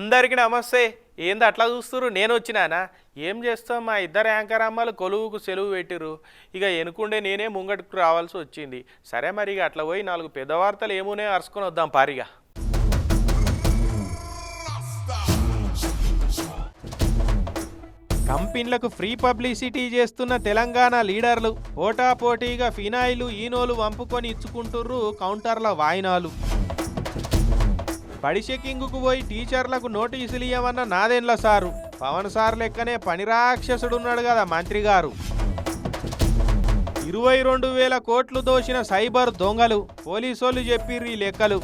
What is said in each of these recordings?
అందరికీ నమస్తే. ఏంది అట్లా చూస్తురు నేను వచ్చినానా? ఏం చేస్తాం? మా ఇద్దరు యాంకర్ అమ్మలు కొలువుకు సెలవు పెట్టిరు ఇక ఎనుకుండే నేనే ముంగటకు రావాల్సి వచ్చింది. సరే మరి ఇక అట్లా పోయి నాలుగు పెద్ద వార్తలు ఏమోనే అరుచుకొని వద్దాం పారిగా కంపెనీలకు ఫ్రీ పబ్లిసిటీ చేస్తున్న తెలంగాణ లీడర్లు పోటాపోటీగా ఫినాయిలు ఈనోలు వంపుకొని ఇచ్చుకుంటుర్రు కౌంటర్ల వాయినాలు. బడి చెక్కింగ్కు పోయి టీచర్లకు నోటీసులు ఇవ్వమన్న నాదెండ్ల సారు? పవన్ సార్ లెక్కనే పని రాక్షసుడున్నాడు కదా మంత్రి గారు. ఇరవై రెండు వేల కోట్లు దోసిన సైబర్ దొంగలు పోలీసోళ్ళు చెప్పిర్రు ఈ లెక్కలు.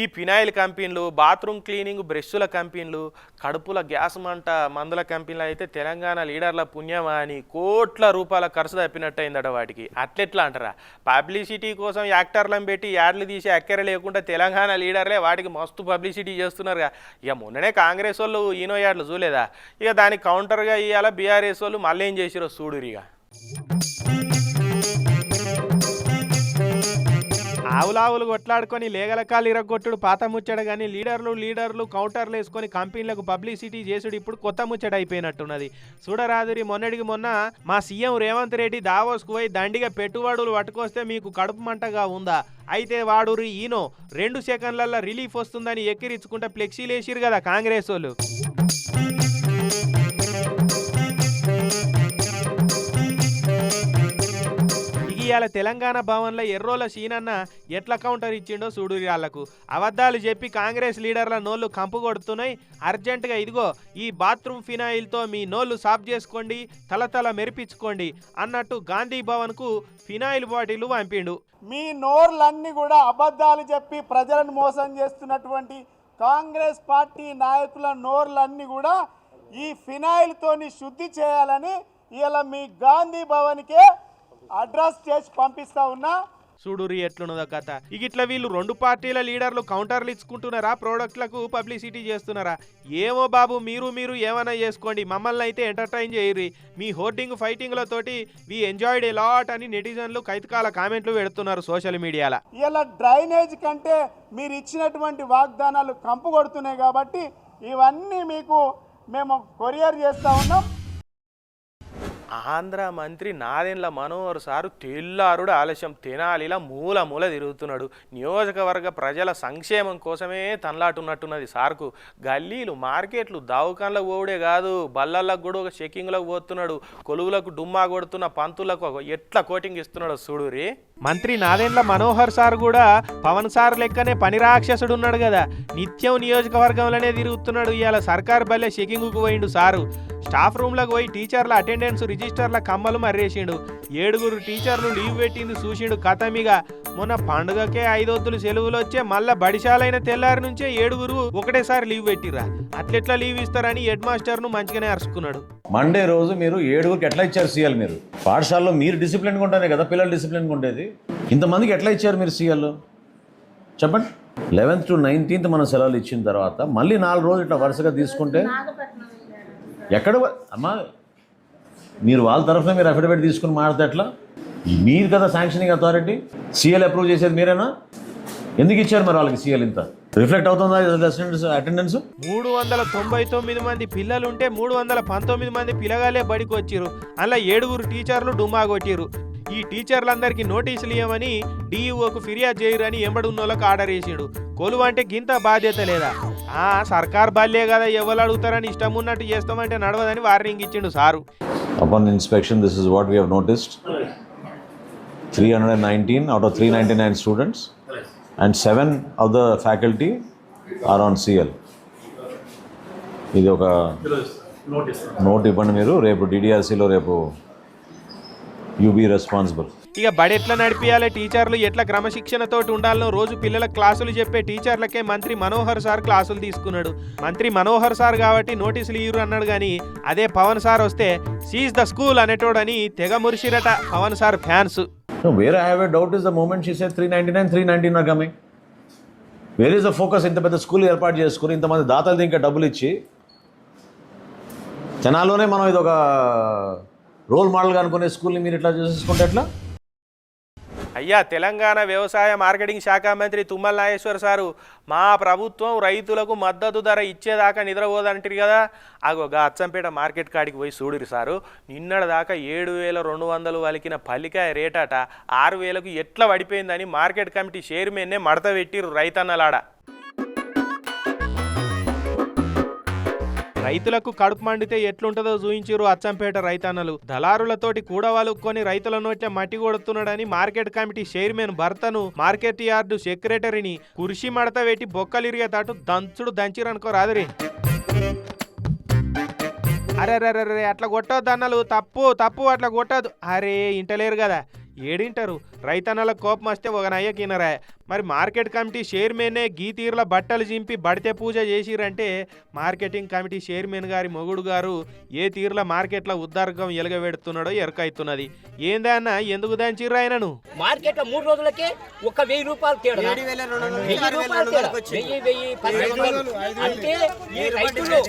ఈ ఫినాయిల్ కంపెనీలు బాత్రూమ్ క్లీనింగ్ బ్రష్ల కంపెనీలు కడుపుల గ్యాస్ మంట మందుల కంపెనీలు అయితే తెలంగాణ లీడర్ల పుణ్యమా అని కోట్ల రూపాయల ఖర్చు తప్పినట్టయిందట వాటికి. అట్లెట్లా అంటారా? పబ్లిసిటీ కోసం యాక్టర్లను పెట్టి యాడ్లు తీసి అక్కర లేకుండా తెలంగాణ లీడర్లే వాటికి మస్తు పబ్లిసిటీ చేస్తున్నారుగా. ఇక మొన్ననే కాంగ్రెస్ వాళ్ళు ఈనో యాడ్లు చూలేదా ఇక దానికి కౌంటర్గా ఇవాళ బీఆర్ఎస్ వాళ్ళు మళ్ళీ ఏం చేసిరో చూడురిగా. ఆవులావులు కొట్లాడుకొని లేగల కాలు ఇరగొట్టుడు పాత ముచ్చడ కానీ లీడర్లు లీడర్లు కౌంటర్లు వేసుకొని కంపెనీలకు పబ్లిసిటీ చేసుడు ఇప్పుడు కొత్త ముచ్చట అయిపోయినట్టున్నది. చూడరాదురి మొన్నటికి మొన్న మా సీఎం రేవంత్ రెడ్డి దావోస్కు పోయి దండిగా పెట్టుబడులు పట్టుకొస్తే మీకు కడుపు మంటగా ఉందా? అయితే వాడురి ఈనో రెండు సెకండ్లలో రిలీఫ్ వస్తుందని ఎక్కిరించుకుంటే ఫ్లెక్సీలు వేసిరు కదా కాంగ్రెస్ వాళ్ళు. ఇవాళ తెలంగాణ భవన్లో ఎర్రోల సీనన్న ఎట్లా కౌంటర్ ఇచ్చిండో చూడు అబద్ధాలు చెప్పి కాంగ్రెస్ లీడర్ల నోళ్ళు కంపు కొడుతున్నాయి. అర్జెంటుగా ఇదిగో ఈ బాత్రూమ్ ఫినాయిల్తో మీ నోళ్ళు సాఫ్ చేసుకోండి తలతల మెరిపించుకోండి అన్నట్టు గాంధీ భవన్కు ఫినాయిల్ బాటిల్ పంపిండు. మీ నోర్లన్నీ కూడా అబద్ధాలు చెప్పి ప్రజలను మోసం చేస్తున్నటువంటి కాంగ్రెస్ పార్టీ నాయకుల నోర్లన్నీ కూడా ఈ ఫినాయిల్తోని శుద్ధి చేయాలని ఇలా మీ గాంధీ భవన్కే అడ్రస్ చేసి పంపిస్తా ఉన్నా. చూడురి ఎట్లున్నదో కథ. ఇక ఇట్లా వీళ్ళు రెండు పార్టీల లీడర్లు కౌంటర్లు ఇచ్చుకుంటున్నారా? ప్రోడక్ట్లకు పబ్లిసిటీ చేస్తున్నారా? ఏమో బాబు మీరు మీరు ఏమైనా చేసుకోండి. మమ్మల్ని అయితే ఎంటర్టైన్ చేయరు మీ హోర్డింగ్ ఫైటింగ్లతోటి వి ఎంజాయిడ్ ఏ లాట్ అని నెటిజన్లు కైతకాల కామెంట్లు పెడుతున్నారు సోషల్ మీడియాలో. ఇలా డ్రైనేజ్ కంటే మీరు ఇచ్చినటువంటి వాగ్దానాలు కంపు కొడుతున్నాయి కాబట్టి ఇవన్నీ మీకు మేము కొరియర్ చేస్తా ఉన్నాం. ఆంధ్ర మంత్రి నాదెండ్ల మనోహర్ సారు తెల్లారుడు ఆలస్యం. తెనాలిలా మూల మూల తిరుగుతున్నాడు. నియోజకవర్గ ప్రజల సంక్షేమం కోసమే తనలాటున్నట్టున్నది సార్కు. గల్లీలు మార్కెట్లు దవకాన్లకు పోవుడే కాదు. బల్లలకు కూడా ఒక చెకింగ్లకు పోతున్నాడు. కొలువులకు డుమ్మా కొడుతున్న పంతులకు ఎట్లా కోటింగ్ ఇస్తున్నాడు చూడురి మంత్రి నాదెండ్ల మనోహర్ సార్ కూడా పవన్ సార్ లెక్కనే పని రాక్షసుడు ఉన్నాడు కదా. నిత్యం నియోజకవర్గంలోనే తిరుగుతున్నాడు. ఇవాళ సర్కార్ బల్లె షెకింగ్కు పోయిండు సారు. స్టాఫ్ రూమ్లకు పోయి టీచర్ల అటెండెన్స్ రిజిస్టర్ల కమ్మలు మర్రేసిండు. ఏడుగురు టీచర్లు లీవ్ పెట్టింది చూసిండు. కథమిగా మొన్న పండుగకే ఐదొద్దులు సెలవులు వచ్చే మళ్ళా బడిశాలైన తెల్లారి నుంచే ఏడుగురు ఒకటేసారి లీవ్ పెట్టిరా అట్లెట్లా లీవ్ ఇస్తారని హెడ్ మాస్టర్ను మంచిగానే అరుచుకున్నాడు మండే రోజు మీరు ఏడుగురికి ఎట్లా ఇచ్చారు సీఎల్ మీరు? పాఠశాలలో మీరు డిసిప్లిన్గా ఉంటేనే కదా పిల్లలు డిసిప్లిన్గా ఉండేది. ఇంతమందికి ఎట్లా ఇచ్చారు మీరు సీఎల్? చెప్పండి. లెవెన్త్ టు నైన్టీన్త్ మనం సెలవులు ఇచ్చిన తర్వాత మళ్ళీ నాలుగు రోజులు ఇట్లా వరుసగా తీసుకుంటే ఎక్కడ అమ్మా మీరు వాళ్ళ తరఫున మీరు అఫిడవిట్ తీసుకుని మాడితే ఎట్లా? మీరు కదా శాంక్షనింగ్ అథారిటీ సీఎల్ అప్రూవ్ చేసేది మీరేనా? ఎందుకు ఇచ్చారు మరి వాళ్ళకి సీఎల్ ఇంత? రిఫ్లెక్ట్ అవుతుందా అటెండెన్స్ మూడు వందల తొంభై తొమ్మిది మంది పిల్లలుంటే మూడు వందల పంతొమ్మిది మంది పిల్లగాలే బడికి వచ్చిర్రు. అలా ఏడుగురు టీచర్లు డుమ్మా కొట్టిర్రు. ఈ టీచర్లందరికీ నోటీసులు ఇవ్వమని డిఈఓకు ఫిర్యాదు చేయరని ఎంబడున్నోళ్ళకి ఆర్డర్ చేసిండు కొలువు అంటే గింత బాధ్యత లేదా? ఆ సర్కార్ బాల్యే కదా ఎవరు అడుగుతారని ఇష్టం ఉన్నట్టు చేస్తామంటే నడవదని వార్నింగ్ ఇచ్చిండు sir. Inspection, this is what we have noticed. 319 out of 399 students and 7 of the faculty are on CL. ఇది ఒక నోట్ ఇవ్వండి మీరు. రేపు డిడిఆర్సీలో రేపు యూబీ రెస్పాన్సిబుల్ ఇక బడి ఎట్లా నడిపియాలి? టీచర్లు ఎట్లా క్రమశిక్షణతోటి ఉండాలనో రోజు పిల్లల క్లాసులు చెప్పే టీచర్లకే మంత్రి మనోహర్ సార్ క్లాసులు తీసుకున్నాడు. మంత్రి మనోహర్ సార్ కాబట్టి నోటీసులు ఇయ్యరు అన్నాడు కానీ అదే పవన్ సార్ వస్తే సీజ్ ద స్కూల్ అనేటోడని తెగ మురిసిరట పవన్ సార్ ఫ్యాన్స్. వేరే I have a doubt is the moment she said three ninety nine three nineteen are coming where is the focus ఇంత పెద్ద స్కూల్ ఏర్పాటు చేసుకుని ఇంతమంది దాతలు ఇంకా డబ్బులు ఇచ్చి జనాల్లోనే మనం ఇది ఒక రోల్ మోడల్గా అనుకునే స్కూల్ని మీరు ఇట్లా చేసేసుకుంటే ఎట్లా? అయ్యా తెలంగాణ వ్యవసాయ మార్కెటింగ్ శాఖ మంత్రి తుమ్మల నాగేశ్వర్ సారు మా ప్రభుత్వం రైతులకు మద్దతు ధర ఇచ్చేదాకా నిద్రపోదంటారు కదా. అగో గా అచ్చంపేట మార్కెట్ కాడికి పోయి చూడురు సారు. నిన్నటి దాకా ఏడు వేల రెండు వందలు వలికిన పల్లికాయ రేటట ఆరు వేలకు ఎట్లా పడిపోయిందని మార్కెట్ కమిటీ చైర్మన్నే మడత పెట్టిరు రైతన్నలాడ. రైతులకు కడుపు మండితే ఎట్లుంటుందో చూయించారు అచ్చంపేట రైతన్నలు. దళారులతోటి కూడవలుక్కొని రైతుల నోట్ల మట్టి కొడుతున్నాడని మార్కెట్ కమిటీ చైర్మన్ భర్తను మార్కెట్ యార్డు సెక్రటరీని కురిసి మడత పెట్టి బొక్కలిరిగేటట్టు దంచుడు దంచిరనుకో రాదురి. అరే అరే అరే, అట్లా కొట్టొద్దు అన్నలు తప్పు తప్పు అట్లా కొట్టదు అరే ఇంటలేరు కదా. ఏడింటారు? రైతన్నలకు కోపం వస్తే ఒక నయ్యకినరా మరి మార్కెట్ కమిటీ చైర్మనే గీ తీరుల బట్టలు చింపి బడితే పూజ చేసిరంటే మార్కెటింగ్ కమిటీ చైర్మన్ గారి మొగుడు గారు ఏ తీరుల మార్కెట్లో ఉద్దారకం ఎలగబెడుతున్నాడో ఎరకైతున్నది. ఏందా అన్న? ఎందుకు దంచిర్రు ఆయనను? మార్కెట్లో మూడు రోజులకే ఒక వెయ్యి రూపాయలు తేడా. వెయ్యి వెయ్యి. అంటే ఈ రైతులు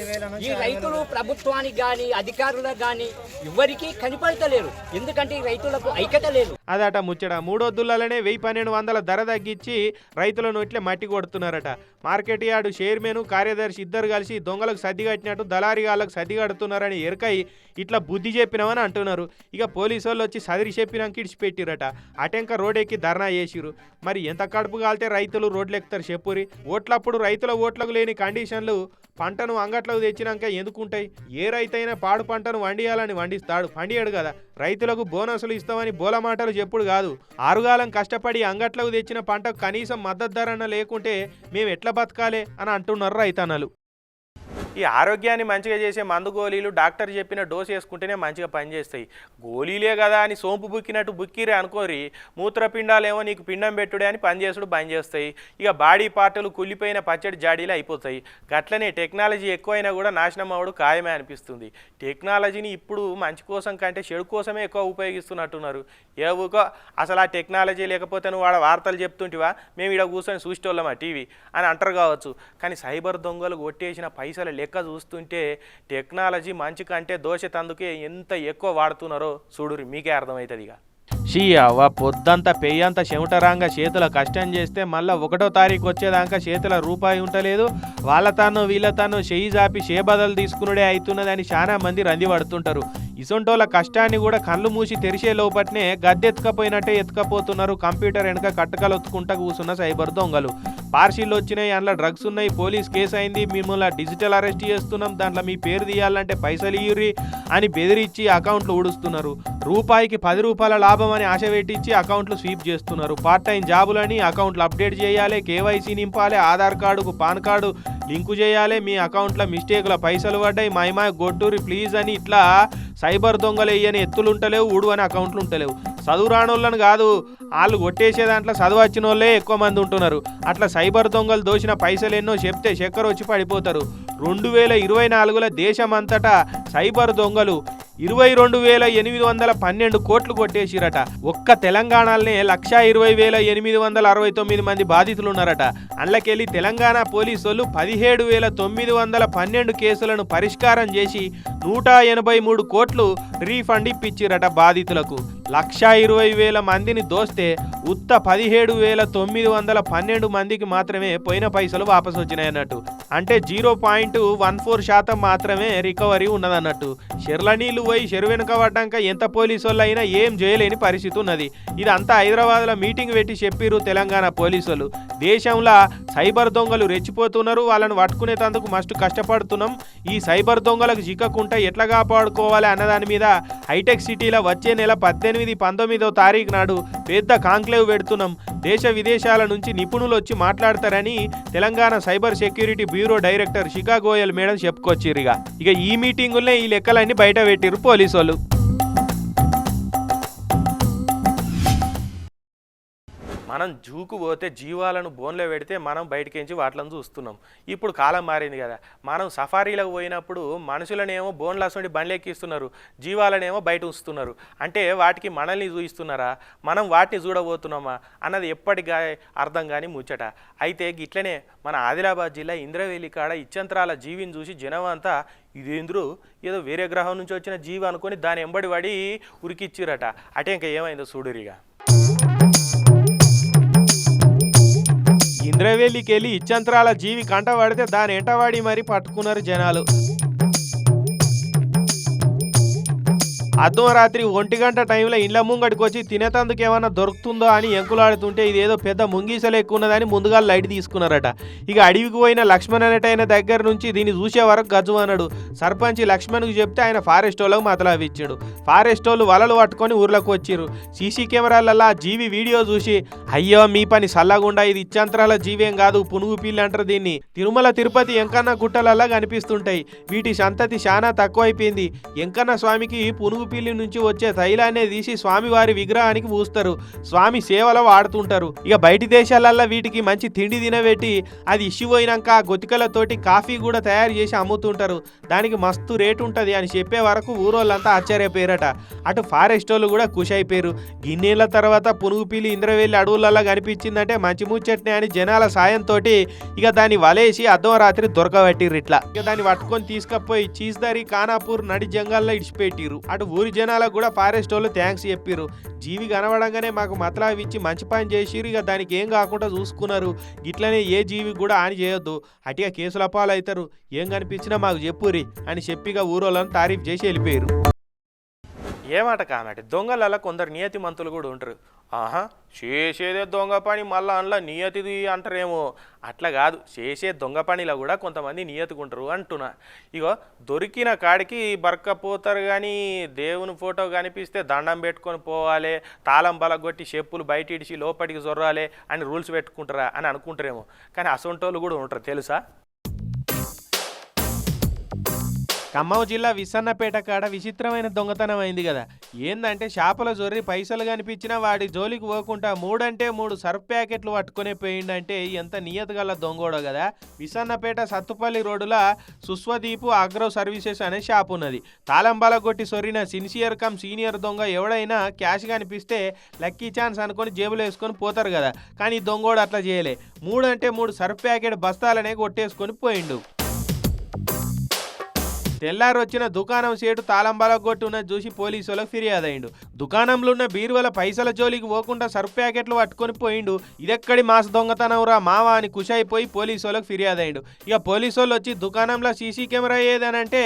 ఈ రైతులు ప్రభుత్వానికి గాని అధికారులకు గాని ఎవరికి కనిపడతలేరు. ఎందుకంటే ఈ రైతులకు ఐక్యత లేదు. అదట ముచ్చట. మూడొద్దులనే వెయ్యి పన్నెండు వందల ధర వచ్చి రైతుల నోట్లే మట్టి కొడుతున్నారట. మార్కెట్ యార్డు చైర్మన్ కార్యదర్శి ఇద్దరు కలిసి దొంగలకు సర్ది కట్టినట్టు దళారిగాళ్ళకు సర్ది కడుతున్నారని ఎరకై ఇట్లా బుద్ధి చెప్పినామని అంటున్నారు. ఇక పోలీసు వాళ్ళు వచ్చి సదిరి చెప్పినాక ఇడిచిపెట్టిరట. అటెంక రోడెక్కి ధర్నా చేసిరు మరి ఎంత కడుపు కాలితే రైతులు రోడ్లు ఎక్కుతారు చెప్పురి? ఓట్లప్పుడు రైతుల ఓట్లకు లేని కండిషన్లు పంటను అంగట్లకు తెచ్చినాక ఎందుకుంటాయి? ఏ రైతైనా పాడు పంటను వండియాలని వండిస్తాడు. పండియాడు కదా. రైతులకు బోనసులు ఇస్తామని బోల మాటలు చెప్పుడు కాదు. ఆరుగాలం కష్టపడి అంగట్లకు తెచ్చిన పంటకు కనీసం మద్దతు ధరన లేకుంటే మేము ఎట్లా బతకాలే అని అంటున్నారు రైతన్నలు. ఈ ఆరోగ్యాన్ని మంచిగా చేసే మందు గోళీలు డాక్టర్ చెప్పిన డోస్ వేసుకుంటేనే మంచిగా పనిచేస్తాయి. గోళీలే కదా అని సోంపు బుక్కినట్టు బుక్కిరే అనుకోరి మూత్రపిండాలేమో నీకు పిండం పెట్టుడే అని పనిచేసుడు పనిచేస్తాయి. ఇక బాడీ పార్టులు కుళ్ళిపోయిన పచ్చడి జాడీలు అయిపోతాయి. గట్లనే టెక్నాలజీ ఎక్కువైనా కూడా నాశనం అవడు ఖాయమే అనిపిస్తుంది. టెక్నాలజీని ఇప్పుడు మంచి కోసం కంటే చెడు కోసమే ఎక్కువ ఉపయోగిస్తున్నట్టున్నారు. ఏ అసలు ఆ టెక్నాలజీ లేకపోతే నువ్వు వాడ వార్తలు చెప్తుంటివా? మేము ఇక్కడ కూర్చొని చూసేటోళ్ళమా టీవీ? అని అంటారు కావచ్చు. కానీ సైబర్ దొంగలు కొట్టేసిన పైసలు లెక్క చూస్తుంటే టెక్నాలజీ మంచి కంటే దోష తందుకే ఎంత ఎక్కువ వాడుతున్నారో చూడురి మీకే అర్థమవుతుంది ఇక షీ అవ్వ పొద్దంతా పెయ్యంత చెమటరాంగా చేతుల కష్టం చేస్తే మళ్ళీ ఒకటో తారీఖు వచ్చేదాకా చేతుల రూపాయి ఉంటలేదు. వాళ్ళ తాను వీళ్ళ తాను చెయ్యి జాపి షేబదలు తీసుకునుడే అవుతున్నదని చాలా మంది రంది పడుతుంటారు. ఇసొంటోళ్ళ కష్టాన్ని కూడా కళ్ళు మూసి తెరిచే లోపట్నే గద్దె ఎత్తుకపోయినట్టే ఎత్తుకపోతున్నారు కంప్యూటర్ వెనక కట్టకలు ఒత్తుకుంటా కూర్చున్న సైబర్ దొంగలు. పార్సీలు వచ్చినాయి అందులో డ్రగ్స్ ఉన్నాయి పోలీస్ కేసు అయింది మిమ్మల్ని డిజిటల్ అరెస్ట్ చేస్తున్నాం దాంట్లో మీ పేరు తీయాలంటే పైసలు ఇయ్యుర్రి అని బెదిరించి అకౌంట్లు ఊడుస్తున్నారు. రూపాయికి పది రూపాయల లాభం అని ఆశ పెట్టించి అకౌంట్లు స్వీప్ చేస్తున్నారు. పార్ట్ టైం జాబులని అకౌంట్లు అప్డేట్ చేయాలి కేవైసీ నింపాలి ఆధార్ కార్డుకు పాన్ కార్డు లింకు చేయాలి మీ అకౌంట్లో మిస్టేక్ల పైసలు పడ్డాయి మైమా గొట్టూరి ప్లీజ్ అని ఇట్లా సైబర్ దొంగలు వేయని ఎత్తులుంటలేవు ఊడు అని అకౌంట్లు ఉంటలేవు చదువు రానోళ్ళని కాదు వాళ్ళు కొట్టేసే దాంట్లో చదువు వచ్చిన వాళ్ళే ఎక్కువ మంది ఉంటున్నారు. అట్లా సైబర్ దొంగలు దోచిన పైసలు ఎన్నో చెప్తే చక్కెర వచ్చి పడిపోతారు. రెండు వేల ఇరవై నాలుగుల దేశమంతటా సైబర్ దొంగలు ఇరవై రెండు వేల ఎనిమిది వందల పన్నెండు కోట్లు కొట్టేసిరట. ఒక్క తెలంగాణలోనే లక్షా ఇరవై వేల ఎనిమిది వందల అరవై తొమ్మిది మంది బాధితులు ఉన్నారట అందులోకెళ్ళి తెలంగాణ పోలీసులు పదిహేడు వేల తొమ్మిది వందల పన్నెండు కేసులను పరిష్కారం చేసి నూట ఎనభై మూడు కోట్లు రీఫండ్ ఇప్పించిరట బాధితులకు. లక్షా ఇరవై వేల మందిని దోస్తే ఉత్త పదిహేడు వేల తొమ్మిది వందల పన్నెండు మందికి మాత్రమే పోయిన పైసలు వాపసు వచ్చినాయి అన్నట్టు అంటే జీరో పాయింట్ వన్ ఫోర్ శాతం మాత్రమే రికవరీ ఉన్నదన్నట్టు. చెర్ల నీళ్ళు పోయి చెరు వెనుక పడ్డాక ఎంత పోలీసు వాళ్ళు అయినా ఏం చేయలేని పరిస్థితి ఉన్నది. ఇదంతా హైదరాబాద్లో మీటింగ్ పెట్టి చెప్పిరు తెలంగాణ పోలీసులు దేశంలో సైబర్ దొంగలు రెచ్చిపోతున్నారు వాళ్ళని పట్టుకునేటందుకు మస్తు కష్టపడుతున్నాం. ఈ సైబర్ దొంగలకు చిక్కకుండా ఎట్లా కాపాడుకోవాలి అన్నదాని మీద హైటెక్ సిటీలో వచ్చే నెల పద్దెనిమిది పంతొమ్మిదో తారీఖు నాడు పెద్ద కాంక్లేవ్ పెడుతున్నాం. దేశ విదేశాల నుంచి నిపుణులు వచ్చి మాట్లాడతారని Telangana cyber security bureau director Shikha Goyal madam చెప్పుకొచ్చిరిగా ఇక. ఈ మీటింగులనే ఈ లెక్కలన్నీ బయట పెట్టిరు పోలీసు వాళ్ళు మనం జూకు పోతే జీవాలను బోన్లో పెడితే మనం బయటకించి వాటిని చూస్తున్నాం. ఇప్పుడు కాలం మారింది కదా. మనం సఫారీలకు పోయినప్పుడు మనుషులనేమో బోన్లు అసలు బండ్లు ఎక్కిస్తున్నారు జీవాలనేమో బయట ఉంచుతున్నారు. అంటే వాటికి మనల్ని చూయిస్తున్నారా? మనం వాటిని చూడబోతున్నామా? అన్నది ఎప్పటిగా అర్థం కాని ముచ్చట. అయితే గిట్లనే మన ఆదిలాబాద్ జిల్లా ఇంద్రవేలి కాడ ఇచ్చంతరాల జీవిని చూసి జనం అంతా ఇదేంద్రు? ఏదో వేరే గ్రహం నుంచి వచ్చిన జీవి అనుకొని దాని ఎంబడి పడి ఉరికిచ్చిరట. అటే ఇంకా ఏమైందో చూడురిగా. ఇంద్రవేలికి వెళ్ళి ఇచ్చంతరాల జీవి కంట దాని ఎంటవాడి మరీ పట్టుకున్నారు జనాలు. అర్ధరాత్రి ఒంటి గంట టైంలో ఇండ్ల ముంగడికి వచ్చి తినేతందుకు ఏమన్నా దొరుకుతుందో అని ఎంకులాడుతుంటే ఇదేదో పెద్ద ముంగీసలు ఎక్కువ ఉన్నదని ముందుగా లైట్ తీసుకున్నారట. ఇక అడవికి పోయిన లక్ష్మణ్ అనేటైన దగ్గర నుంచి దీన్ని చూసే వరకు గజు అన్నాడు. సర్పంచ్ లక్ష్మణ్కి చెప్తే ఆయన ఫారెస్ట్ వాళ్ళకు మతలావి ఇచ్చాడు. ఫారెస్ట్ వాళ్ళు వలలు పట్టుకొని ఊర్లోకి వచ్చారు సీసీ కెమెరాలలో ఆ జీవి వీడియో చూసి అయ్యో మీ పని సల్లగుండా ఇది ఇచ్చంతరాల జీవేం కాదు పునుగు పిల్లి అంటారు దీన్ని. తిరుమల తిరుపతి ఎంకన్న గుట్టలలా కనిపిస్తుంటాయి. వీటి సంతతి చాలా తక్కువైపోయింది. ఎంకన్న స్వామికి పునుగు పీలి నుంచి వచ్చే తైలాన్ని తీసి స్వామివారి విగ్రహానికి పూస్తారు. స్వామి సేవలో వాడుతుంటారు. ఇక బయటి దేశాలల్లో వీటికి మంచి తిండి తినబెట్టి అది ఇష్యూ అయినాక గొతికలతోటి కాఫీ కూడా తయారు చేసి అమ్ముతుంటారు. దానికి మస్తు రేటు ఉంటుంది అని చెప్పే వరకు ఊరోళ్ళంతా ఆశ్చర్యపోయారట. అటు ఫారెస్ట్ వాళ్ళు కూడా ఖుషి అయిపోయారు గిన్నెల తర్వాత పునుగు పీలి ఇంద్రవెల్లి అడవులలో కనిపించిందంటే మంచి ముచ్చట్నే అని జనాల సాయంతో ఇక దాన్ని వలేసి అర్ధం రాత్రి దొరకబట్టిర్రు ఇట్లా. ఇక దాన్ని పట్టుకొని తీసుకపోయి చీజ్దారి కానాపూర్ నడి జంగాల్లో ఇడిచిపెట్టిరు అటు ఊరి జనాలకు కూడా ఫారెస్ట్ వాళ్ళు థ్యాంక్స్ చెప్పారు జీవి కనబడంగానే మాకు మతలావి ఇచ్చి మంచి పని చేసిరు ఇక దానికి ఏం కాకుండా చూసుకున్నారు. ఇట్లనే ఏ జీవి కూడా హాని చేయొద్దు. అటిగా కేసుల పాలు అవుతారు ఏం కనిపించినా మాకు చెప్పురి అని చెప్పిగా ఊరోళ్ళని తారీఫ్ చేసి వెళ్ళిపోయారు ఏమాట కానటి దొంగలలో కొందరు నియతి మంతులు కూడా ఉంటారు. ఆహా చేసేదే దొంగ పని మళ్ళా అందులో నియతిది అంటారేమో. అట్లా కాదు చేసే దొంగ పనిలో కూడా కొంతమంది నియతుకుంటారు అంటున్నా. ఇగో దొరికిన కాడికి బరక్కపోతారు కానీ దేవుని ఫోటో కనిపిస్తే దండం పెట్టుకొని పోవాలి తాళం బలగొట్టి చెప్పులు బయట ఇడిచి లోపలికి జొర్రాలి అని రూల్స్ పెట్టుకుంటారా అని అనుకుంటారేమో. కానీ అసొంటోళ్ళు కూడా ఉంటారు తెలుసా? ఖమ్మం జిల్లా విసన్నపేట కాడ విచిత్రమైన దొంగతనం అయింది కదా. ఏందంటే చేపల జొర్రి పైసలు కనిపించినా వాడి జోలికి పోకుండా మూడంటే మూడు సర్ఫ్ ప్యాకెట్లు పట్టుకునే పోయిండంటే ఎంత నియత గల దొంగోడో కదా. విసన్నపేట సత్తుపల్లి రోడ్డుల సుస్వదీపు అగ్రో సర్వీసెస్ అనే షాప్ ఉన్నది. తాళంబాల కొట్టి సొరిన సిన్సియర్ కమ్ సీనియర్ దొంగ ఎవడైనా క్యాష్ కనిపిస్తే లక్కీ ఛాన్స్ అనుకొని జేబులో వేసుకొని పోతారు కదా. కానీ దొంగోడు అట్లా చేయలే. మూడంటే మూడు సర్ఫ్ ప్యాకెట్ బస్తాలనే కొట్టేసుకొని పోయిండు. తెల్లారు వచ్చిన దుకాణం సేటు తాళం బలగొట్టి చూసి పోలీసులకు వాళ్ళకి ఫిర్యాదు అయిండు దుకాణంలో ఉన్న బీరువల పైసల జోలికి పోకుండా సర్ఫ్ ప్యాకెట్లు పట్టుకొని పోయిండు. ఇదెక్కడి మాస దొంగతనం రా మావా అని కుషైపోయి పోలీసు వాళ్ళకి ఫిర్యాదు అయిండు ఇక పోలీసు వాళ్ళు వచ్చి దుకాణంలో సీసీ కెమెరా ఏదనంటే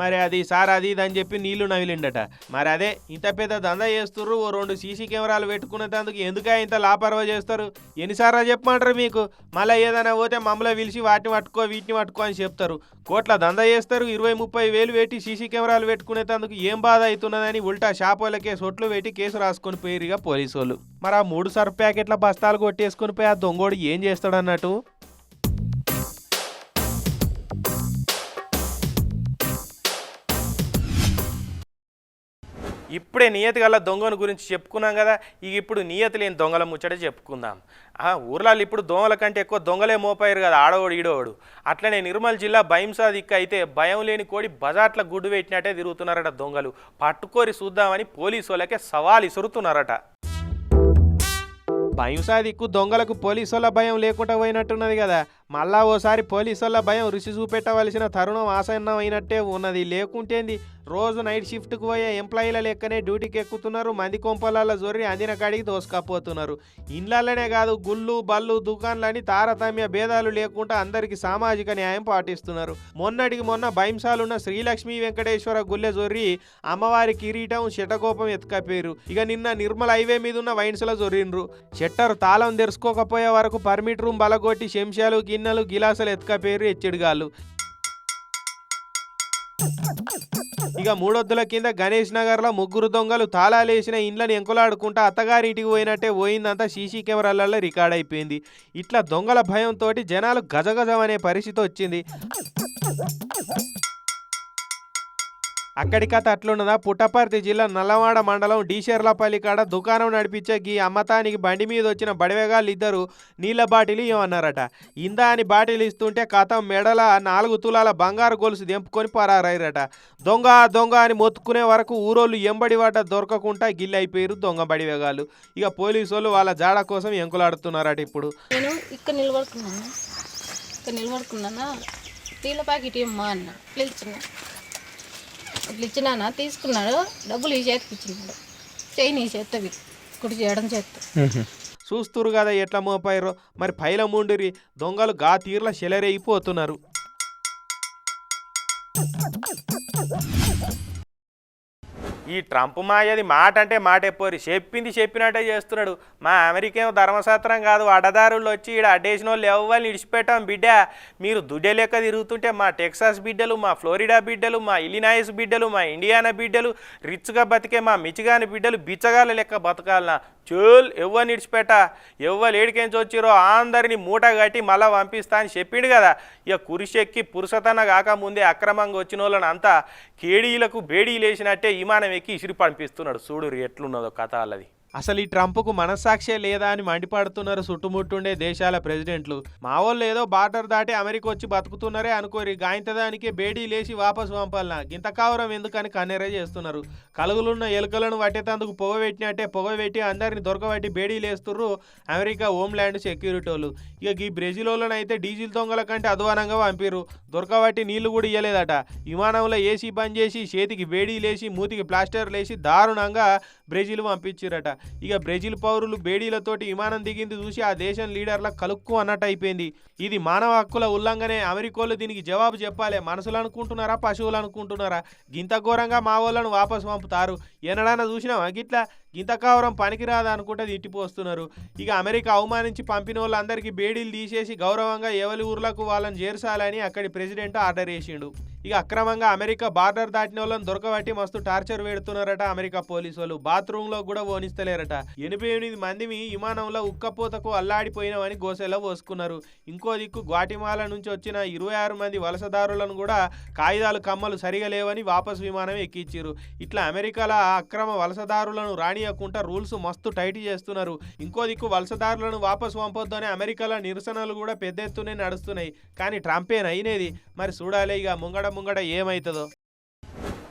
మరి అది సార్ అది ఇది అని చెప్పి నీళ్ళు నవిలిండట. మరి అదే ఇంత పెద్ద దందా చేస్తుర్రు ఓ రెండు సీసీ కెమెరాలు పెట్టుకునేందుకు ఎందుకే ఇంత లాపర్వా చేస్తారు? ఎన్నిసార్లు చెప్పమంటారు మీకు? మళ్ళీ ఏదైనా పోతే మమ్మల్ని పిలిచి వాటిని పట్టుకో వీటిని పట్టుకో అని చెప్తారు. కోట్ల దందా చేస్తారు ఇరవై ముప్పై ముప్పై వేలు పెట్టి సీసీ కెమెరాలు పెట్టుకునేందుకు ఏం బాధ అవుతున్నదని ఉల్టా షాప్ వాళ్ళకే సొట్లు పెట్టి కేసు రాసుకొని పోయిరిగా పోలీసు వాళ్ళు మరి ఆ మూడు సర్ఫ్ ప్యాకెట్ల బస్తాలు కొట్టేసుకొని పోయి ఆ దొంగోడు ఏం చేస్తాడన్నట్టు? ఇప్పుడే నియతి గల దొంగను గురించి చెప్పుకున్నాం కదా ఇక ఇప్పుడు నియతి లేని దొంగల ముచ్చట చెప్పుకుందాం. ఆ ఊర్లలో ఇప్పుడు దొంగల కంటే ఎక్కువ దొంగలే మోపాయరు కదా ఆడవాడు ఈడోడు. అట్లనే నిర్మల్ జిల్లా భయంసా దిక్కు అయితే భయం లేని కోడి బజాట్ల గుడ్డు పెట్టినట్టే తిరుగుతున్నారట దొంగలు. పట్టుకోరి చూద్దామని పోలీసు వాళ్ళకే సవాల్ ఇసురుతున్నారట. భయంసా దిక్కు దొంగలకు పోలీసు వాళ్ళ భయం లేకుండా పోయినట్టున్నది కదా మళ్ళా ఓసారి పోలీసు వల్ల భయం రుచి చూపెట్టవలసిన తరుణం ఆసన్నం అయినట్టే ఉన్నది. లేకుంటేంది? రోజు నైట్ షిఫ్ట్కి పోయే ఎంప్లాయీల లెక్కనే డ్యూటీకి ఎక్కుతున్నారు. మంది కొంపలలో జొర్రి అందిన కాడికి దోసుకపోతున్నారు. ఇండ్లలోనే కాదు గుళ్ళు బళ్ళు దుకాన్లని తారతమ్య భేదాలు లేకుండా అందరికి సామాజిక న్యాయం పాటిస్తున్నారు. మొన్నటికి మొన్న భయంసాలున్న శ్రీలక్ష్మీ వెంకటేశ్వర గుళ్ళె జొర్రి అమ్మవారి కిరీటం శటకోపం ఎత్తుకపోయారు ఇక నిన్న నిర్మల హైవే మీద ఉన్న వైన్స్లో జొర్రిండ్రు షట్టర్ తాళం తెరుచుకోకపోయే వరకు పర్మిట్ రూమ్ బలగొట్టి శంశాలు గిన్నెలు గిలాసులు ఎత్తుకపోయారు హెచ్చడిగాళ్ళు ఇక మూడొద్దుల కింద గణేష్ నగర్లో ముగ్గురు దొంగలు తాళాలేసిన ఇండ్లను ఎంకులాడుకుంటా అత్తగారింటికి పోయినట్టే పోయిందంతా సీసీ కెమెరాలలో రికార్డ్ అయిపోయింది. ఇట్లా దొంగల భయంతో జనాలు గజగజం అనే పరిస్థితి వచ్చింది. అక్కడి కథ అట్లున్నదా? పుట్టపర్తి జిల్లా నల్లవాడ మండలం డీషెర్లపల్లి కాడ దుకాణం నడిపించే గీ అమ్మతానికి బండి మీద వచ్చిన బడివేగాళ్ళు ఇద్దరు నీళ్ళ బాటిల్ ఇవ్వన్నారట ఇందా అని బాటిల్ ఇస్తుంటే కథం మెడల నాలుగు తులాల బంగారు గొలుసు దెంపుకొని పరారైరట దొంగ దొంగ అని మొత్తుకునే వరకు ఊరోళ్ళు ఎంబడి వాట దొరకకుండా గిల్లైపోయారు దొంగ బడివేగాళ్ళు. ఇక పోలీసు వాళ్ళు వాళ్ళ జాడ కోసం ఎంకులాడుతున్నారట ఇప్పుడు. నేను ఇక్కడ నిలబడుకున్నాను? ఇక్కడ నిలబడుకున్నానా? టీల ప్యాకెట్ ఇమ్మా అన్న. ఇట్లా ఇట్లా ఇచ్చినానా? తీసుకున్నాడు. డబ్బులు ఈ చేతికి ఇచ్చినాడు. చైన్ ఈ చేత్తవి కుడి చేయడం చేత్త చూస్తురు కదా ఎట్లా మోపాయిరో మరి పైల ముండిరి దొంగలు గా తీర్ల చెలరైపోతున్నారు ఈ ట్రంప్ మాయది మాట అంటే మాట ఎప్పోరి చెప్పింది చెప్పినట్టే చేస్తున్నాడు. మా అమెరికా ఏమో ధర్మశాస్త్రం కాదు. అడదారులు వచ్చి ఈడ అడ్డేసిన వాళ్ళు ఎవ్వరిని ఇడిచిపెట్టాం బిడ్డ. మీరు దుడ్డే లెక్క తిరుగుతుంటే మా టెక్సాస్ బిడ్డలు మా ఫ్లోరిడా బిడ్డలు మా ఇలినాయిస్ బిడ్డలు మా ఇండియానా బిడ్డలు రిచ్గా బతికే మా మిచిగాని బిడ్డలు బిచ్చగాల లెక్క బతకాలనా? చూల్ ఎవ్వ నిడిచిపెట్ట. ఎవ్వ లేడికేంచి వచ్చిరో అందరిని మూట కట్టి మళ్ళా పంపిస్తా అని చెప్పిండు కదా. ఇక కురిశెక్కి పురుషతన కాకముందే అక్రమంగా వచ్చిన వాళ్ళని అంతా కేడీలకు బేడీలు వేసినట్టే విమానం ఎక్కి ఇసిరి పంపిస్తున్నాడు. చూడు ఎట్లున్నదో కథ వాళ్ళది. అసలు ఈ ట్రంప్కు మనస్సాక్షే లేదా అని మండిపడుతున్నారు చుట్టుముట్టుండే దేశాల ప్రెసిడెంట్లు. మా వాళ్ళు ఏదో బార్డర్ దాటి అమెరికా వచ్చి బతుకుతున్నారే అనుకోరి గాయంతదానికే బేడీ లేచి వాపసు పంపాలనా? గింత కావరం ఎందుకని కన్నెర చేస్తున్నారు? కలుగులున్న ఎలుకలను పట్టేతందుకు పొగ పెట్టినట్టే పొగ పెట్టి అందరిని దొరకబట్టి బేడీ లేస్తుర్రు అమెరికా హోమ్ల్యాండ్ సెక్యూరిటీ వాళ్ళు ఇక ఈ బ్రెజిల్ వాళ్ళని అయితే డీజిల్ దొంగల కంటే అధ్వానంగా పంపిర్రు. దొరకబట్టి నీళ్ళు కూడా ఇయ్యలేదట. విమానంలో ఏసీ బంద్ చేసి చేతికి బేడీ లేచి మూతికి ప్లాస్టర్ లేచి దారుణంగా బ్రెజిల్ పంపించారట. ఇక బ్రెజిల్ పౌరులు బేడీలతోటి విమానం దిగింది చూసి ఆ దేశం లీడర్ల కలుక్కు అన్నట్టు అయిపోయింది. ఇది మానవ హక్కుల ఉల్లంఘనే. అమెరికోళ్ళు దీనికి జవాబు చెప్పాలి. మనసులు అనుకుంటున్నారా పశువులు అనుకుంటున్నారా? గింత ఘోరంగా మా వాళ్ళను వాపసు పంపుతారు. ఎన్నడానా చూసినామా గిట్లా? గింత కావరం పనికిరాదా అనుకుంటే తిట్టిపోస్తున్నారు. ఇక అమెరికా అవమానించి పంపిన వాళ్ళందరికీ బేడీలు తీసేసి గౌరవంగా ఎవరి ఊర్లకు వాళ్ళని చేర్చాలని అక్కడి ప్రెసిడెంట్ ఆర్డర్ చేసిండు ఇక అక్రమంగా అమెరికా బార్డర్ దాటిన వాళ్ళని దొరకబట్టి మస్తు టార్చర్ పెడుతున్నారట అమెరికా పోలీసు వాళ్ళు బాత్రూంలో కూడా ఓనిస్తలేరట. ఎనభై ఎనిమిది మందిని విమానంలో ఉక్కపోతకు అల్లాడిపోయినామని గోసెలో పోసుకున్నారు ఇంకో దిక్కు గ్వాటిమాల నుంచి వచ్చిన ఇరవై ఆరు మంది వలసదారులను కూడా కాగితాలు కమ్మలు సరిగా లేవని వాపసు విమానం ఎక్కించారు ఇట్లా అమెరికాలో అక్రమ వలసదారులను రానియకుండా రూల్స్ మస్తు టైట్ చేస్తున్నారు. ఇంకో దిక్కు వలసదారులను వాపసు పంపొద్దు అని అమెరికాలో నిరసనలు కూడా పెద్ద ఎత్తునే నడుస్తున్నాయి. కానీ ట్రంపేన్ అయినది మరి చూడాలి ఇక ముంగడ ముంగడ ఏమవుతుందో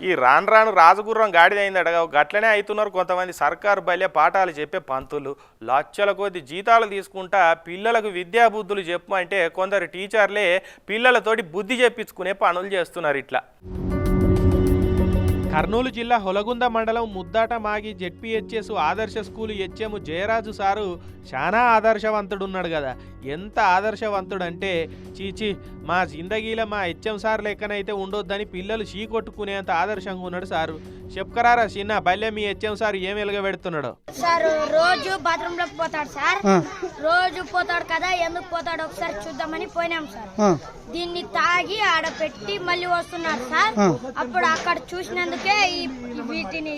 ఈ రాను రాను రాజగుర్రం గాడిదైందట గట్లనే అవుతున్నారు కొంతమంది సర్కారు బల్య పాఠాలు చెప్పే పంతులు. లక్షల కొద్ది జీతాలు తీసుకుంటా పిల్లలకు విద్యా బుద్ధులు చెప్పమంటే కొందరు టీచర్లే పిల్లలతోటి బుద్ధి చెప్పించుకునే పనులు చేస్తున్నారు ఇట్లా. కర్నూలు జిల్లా హొలగుంద మండలం Muddata Magi ZPHS Adarsha school HM Jayaraju sir చాలా ఆదర్శవంతుడున్నాడు కదా. ఎంత ఆదర్శవంతుడు అంటే చీచి మా జిందగీలో మా హెచ్ఎం సార్ లెక్కనైతే ఉండొద్దని పిల్లలు చీ కొట్టుకునేంత ఆదర్శంగా ఉన్నాడు సారు. చెప్పుకరారా చిన్న బల్లె మీ హెచ్ఎం సార్ ఏం వెలగబెడుతున్నాడు సార్ రోజు బాత్రూమ్లోకి పోతాడు సార్. రోజు పోతాడు కదా ఎందుకు పోతాడు ఒకసారి చూద్దామని పోయినాం సార్. దీన్ని తాగి ఆడ పెట్టి మళ్ళీ వస్తున్నాడు సార్. అప్పుడు అక్కడ చూసినందుకే ఈ వీటిని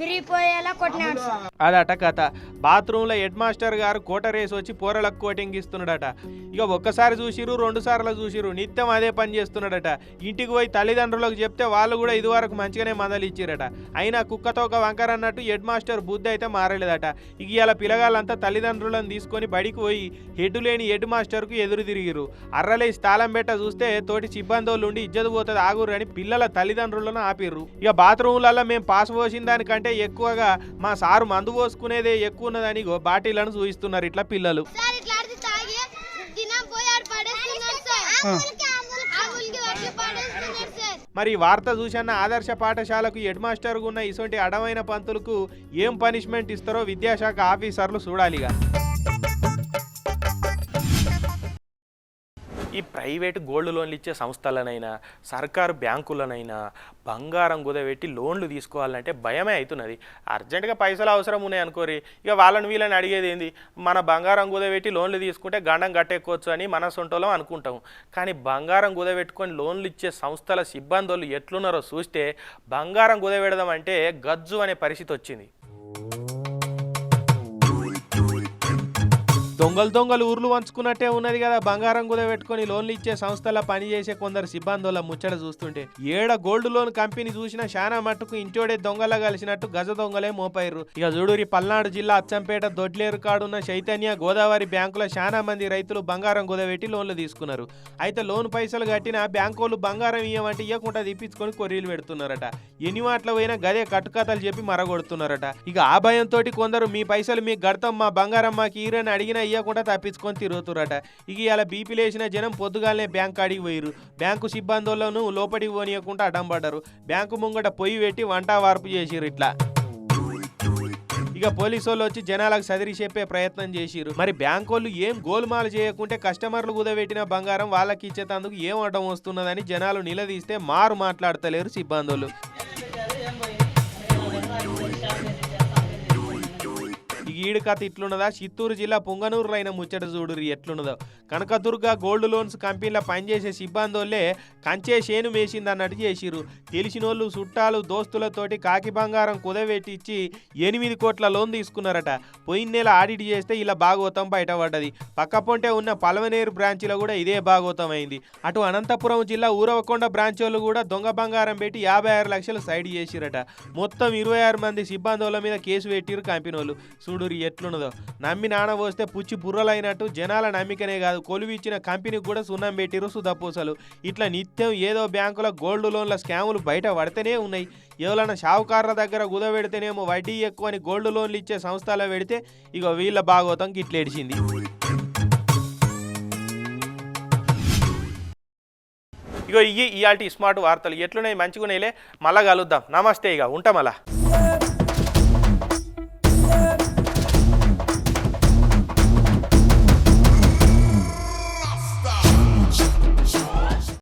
విరిగిపోయేలా కొట్టినాడు. అదట కథ. బాత్రూంలో హెడ్ మాస్టర్ గారు కోటరేసి వచ్చి పోరలకు కోటింగ్ ఇస్తున్నాడట. ఇక ఒక్కసారి చూసిరు రెండు సార్లు చూసిరు నిత్యం అదే పని చేస్తున్నాడట. ఇంటికి పోయి తల్లిదండ్రులకు చెప్తే వాళ్ళు కూడా ఇదివరకు మంచిగానే మందలు ఇచ్చిరట అయినా కుక్కతో ఒక వంకర అన్నట్టు హెడ్ మాస్టర్ బుద్ధి అయితే మారలేదట. ఇక ఇలా పిల్లగాళ్ళంతా తల్లిదండ్రులను తీసుకొని బడికి పోయి హెడ్ లేని హెడ్ మాస్టర్కు ఎదురు తిరిగిరు అర్రలేసి తాళం పెట్ట చూస్తే తోటి సిబ్బందోళ్ళు ఉండి ఇజ్జత పోతుంది ఆగురు అని పిల్లల తల్లిదండ్రులను ఆపిర్రు. ఇక బాత్రూమ్లలో మేము పాస్ పోసిన దానికంటే ఎక్కువగా మా సారు మందు పోసుకునేదే ఎక్కువ ఉన్నదని బాటిళ్ళను చూపిస్తున్నారు ఇట్లా పిల్లలు. మరి ఈ వార్త చూసన్న ఆదర్శ పాఠశాలకు హెడ్ మాస్టర్గా ఉన్న ఇటువంటి అడమైన పంతులకు ఏం పనిష్మెంట్ ఇస్తారో విద్యాశాఖ ఆఫీసర్లు చూడాలిగా. ఈ ప్రైవేట్ గోల్డ్ లోన్లు ఇచ్చే సంస్థలనైనా సర్కారు బ్యాంకులనైనా బంగారం కుదబెట్టి లోన్లు తీసుకోవాలంటే భయమే అవుతున్నది. అర్జెంటుగా పైసలు అవసరం ఉన్నాయి అనుకోరి. ఇక వాళ్ళని వీళ్ళని అడిగేది ఏంది? మన బంగారం కుదబెట్టి లోన్లు తీసుకుంటే గండం కట్టేయచ్చు అని మన సొంటోళ్ళం అనుకుంటాం. కానీ బంగారం కుదబెట్టుకొని లోన్లు ఇచ్చే సంస్థల సిబ్బందులు ఎట్లున్నారో చూస్తే బంగారం కుదబెడదాం అంటే గజ్జు అనే పరిస్థితి వచ్చింది. దొంగలు దొంగలు ఊర్లు వంచుకున్నట్టే ఉన్నది కదా. బంగారం కూడా పెట్టుకొని లోన్లు ఇచ్చే సంస్థల పనిచేసే కొందరు సిబ్బందుల ముచ్చట చూస్తుంటే ఏడ గోల్డ్ లోన్ కంపెనీ చూసినా శానా మట్టుకు ఇంటోడే దొంగల కలిసినట్టు గజ దొంగలే మోపైర్రు ఇక జూడూరి పల్నాడు జిల్లా అచ్చంపేట దొడ్లేరు కాడున్న చైతన్య గోదావరి బ్యాంకులో శానా మంది రైతులు బంగారం కుదవెట్టి లోన్లు తీసుకున్నారు. అయితే లోన్ పైసలు కట్టిన బ్యాంకోళ్ళు బంగారం ఇయ్యమంటే ఇవ్వకుండా తిప్పించుకొని కొర్రీలు పెడుతున్నారట. ఎన్ని మాటల పోయినా గదే కట్టుకథలు చెప్పి మరగొడుతున్నారట. ఇక ఆ భయంతో కొందరు మీ పైసలు మీ గడతాం మా బంగారం మాకు ఈరని అడిగినా ఇవ్వకుండా తప్పించుకొని తిరుగుతురట ఇక ఇలా బీపీ లేచిన జనం పొద్దుగాలనే బ్యాంక్ కాడికి పోయిరు బ్యాంకు సిబ్బందులను లోపలికి పోనీయకుండా అడ్డంపడ్డారు బ్యాంకు ముంగట పొయ్యి పెట్టి వంట వార్పు చేసిరు ఇట్లా. ఇక ఇక పోలీసు వాళ్ళు వచ్చి జనాలకు సదిరి చెప్పే ప్రయత్నం చేసిరు మరి బ్యాంక్ వాళ్ళు ఏం గోల్మాలు చేయకుంటే కస్టమర్లు కుదబెట్టిన బంగారం వాళ్ళకి ఇచ్చేటందుకు ఏం అడ్డం వస్తున్నదని జనాలు నిలదీస్తే మారు మాట్లాడతలేరు సిబ్బందులు ఈ ఈడు కథ ఇట్లున్నదా? చిత్తూరు జిల్లా పుంగనూరులో అయిన ముచ్చట చూడురి ఎట్లున్నదో. కనకదుర్గ గోల్డ్ లోన్స్ కంపెనీలో పనిచేసే సిబ్బందోళ్ళే కంచే చేను మేసింది అన్నట్టు చేసిరు తెలిసినోళ్ళు చుట్టాలు దోస్తులతోటి కాకి బంగారం కుదవెట్టిచ్చి ఎనిమిది కోట్ల లోన్ తీసుకున్నారట. పోయిన నెల ఆడిట్ చేస్తే ఇలా భాగవతం బయటపడ్డది. పక్కపొంటే ఉన్న పలవనేరు బ్రాంచ్లో కూడా ఇదే భాగవతం అయింది అటు అనంతపురం జిల్లా ఊరవకొండ బ్రాంచ్ వాళ్ళు కూడా దొంగ బంగారం పెట్టి యాభై ఆరు లక్షలు సైడ్ చేసిరట. మొత్తం ఇరవై ఆరు మంది సిబ్బందుల మీద కేసు పెట్టిరు కంపెనీ వాళ్ళు చూడు ఊరి ఎట్లున్నదో. నమ్మి నాన పోస్తే పుచ్చి బుర్రలైనట్టు జనాల నమ్మికనే కాదు. కొలువి ఇచ్చిన కంపెనీకి కూడా సున్నం పెట్టిరు సుధపూసలు ఇట్లా నిత్యం ఏదో బ్యాంకుల గోల్డ్ లోన్ల స్కాములు బయట పడితేనే ఉన్నాయి. ఎవరైనా షావుకారుల దగ్గర కుదబెడితేనేమో వడ్డీ ఎక్కువ అని గోల్డ్ లోన్లు ఇచ్చే సంస్థలో పెడితే ఇక వీళ్ళ భాగవతం గిట్లేడిచింది ఇగో ఇవి ఇయాల్టి స్మార్ట్ వార్తలు ఎట్లున్నాయి? మంచిగున్నాయిలే? మళ్ళా కలుద్దాం. నమస్తే ఇక ఉంటాం అలా